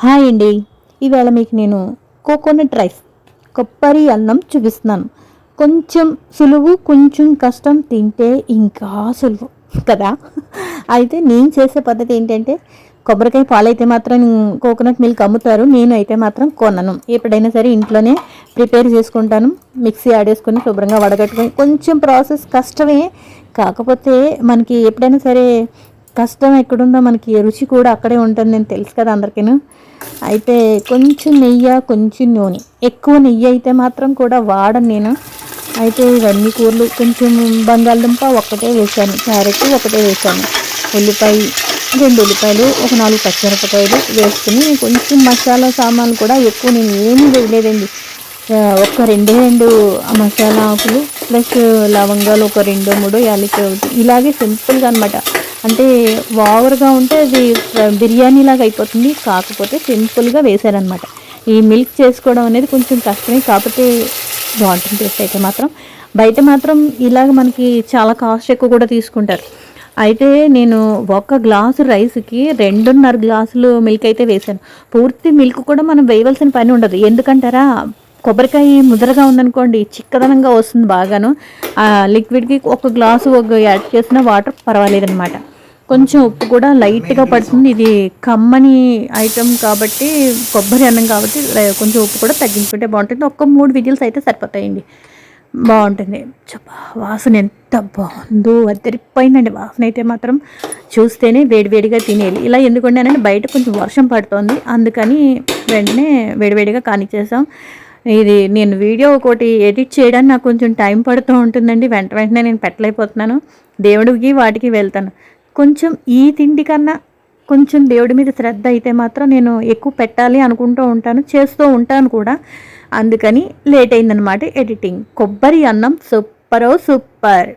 Hi అండి. ఈవేళ మీకు నేను కోకోనట్ రైస్ కొబ్బరి అన్నం చూపిస్తున్నాను. కొంచెం సులువు కొంచెం కష్టం తింటే ఇంకా సులువు కదా? అయితే నేను చేసే పద్ధతి ఏంటంటే కొబ్బరికాయ పాలైతే మాత్రం కోకోనట్ మిల్క్ అమ్ముతారు నేను అయితే మాత్రం కొనను. ఎప్పుడైనా సరే ఇంట్లోనే ప్రిపేర్ చేసుకుంటాను మిక్సీ ఆడేసుకొని శుభ్రంగా వడగట్టుకొని. కొంచెం ప్రాసెస్ కష్టమే కాకపోతే మనకి ఎప్పుడైనా సరే కష్టం ఎక్కడుందో మనకి రుచి కూడా అక్కడే ఉంటుంది నేను తెలుసు కదా అందరికీను. అయితే కొంచెం నెయ్యి కొంచెం నూనె. ఎక్కువ నెయ్యి అయితే మాత్రం కూడా వాడను నేను. అయితే ఇవన్నీ కూరలు కొంచెం బంగాళదుంప ఒక్కటే వేసాను క్యారెట్ ఒకటే వేసాను ఉల్లిపాయ రెండు ఉల్లిపాయలు ఒక నాలుగు పచ్చిమిరపకాయలు వేసుకుని కొంచెం మసాలా సామాన్లు కూడా ఎక్కువ నేను ఏమీ వేయలేదండి. ఒక రెండు రెండు మసాలా ఆకులు ప్లస్ లవంగాలు ఒక రెండు మూడు యాలకి ఒకటి ఇలాగే సింపుల్గా అనమాట అంటే ఓవర్గా ఉంటే అది బిర్యానీ లాగా అయిపోతుంది. కాకపోతే సింపుల్గా వేసారనమాట ఈ మిల్క్ చేసుకోవడం అనేది కొంచెం కష్టమే. కాకపోతే బాగుంటుంది టేస్ట్ అయితే మాత్రం. బయట మాత్రం ఇలాగ మనకి చాలా కాస్ట్ ఎక్కువ కూడా తీసుకుంటారు. అయితే నేను ఒక గ్లాసు రైస్కి రెండున్నర గ్లాసులు మిల్క్ అయితే వేసాను పూర్తి మిల్క్ కూడా మనం వేయవలసిన పని ఉండదు. ఎందుకంటారా? కొబ్బరికాయ ముదరగా ఉందనుకోండి చిక్కదనంగా వస్తుంది బాగాను. ఆ లిక్విడ్కి ఒక గ్లాసు ఒక యాడ్ చేసిన వాటర్ పర్వాలేదన్నమాట. కొంచెం ఉప్పు కూడా లైట్గా పడుతుంది. ఇది కమ్మని ఐటమ్ కాబట్టి కొబ్బరి అన్నం కాబట్టి కొంచెం ఉప్పు కూడా తగ్గించుకుంటే బాగుంటుంది. ఒక్క మూడు విజిల్స్ అయితే సరిపోతాయండి. బాగుంటుంది. వాసన ఎంత బాగుందో అద్దరిపోయిందండి వాసన అయితే మాత్రం. చూస్తేనే వేడివేడిగా తినేయాలి. ఇలా ఎందుకు బయట కొంచెం వర్షం పడుతోంది. అందుకని వెంటనే వేడివేడిగా కానిచ్చేసాం. ఇది నేను వీడియో ఒకటి ఎడిట్ చేయడానికి నాకు కొంచెం టైం పడుతూ ఉంటుందండి. వెంట వెంటనే నేను పెట్టలేకపోతున్నాను. దేవుడికి వాటికి వెళ్తాను. కొంచెం ఈ తిండి కన్నా కొంచెం దేవుడి మీద శ్రద్ధ అయితే మాత్రం నేను ఎక్కువ పెట్టాలి అనుకుంటూ ఉంటాను చేస్తూ ఉంటాను కూడా. అందుకని లేట్ అయిందనమాట ఎడిటింగ్ కొబ్బరి అన్నం సూపరో సూపర్.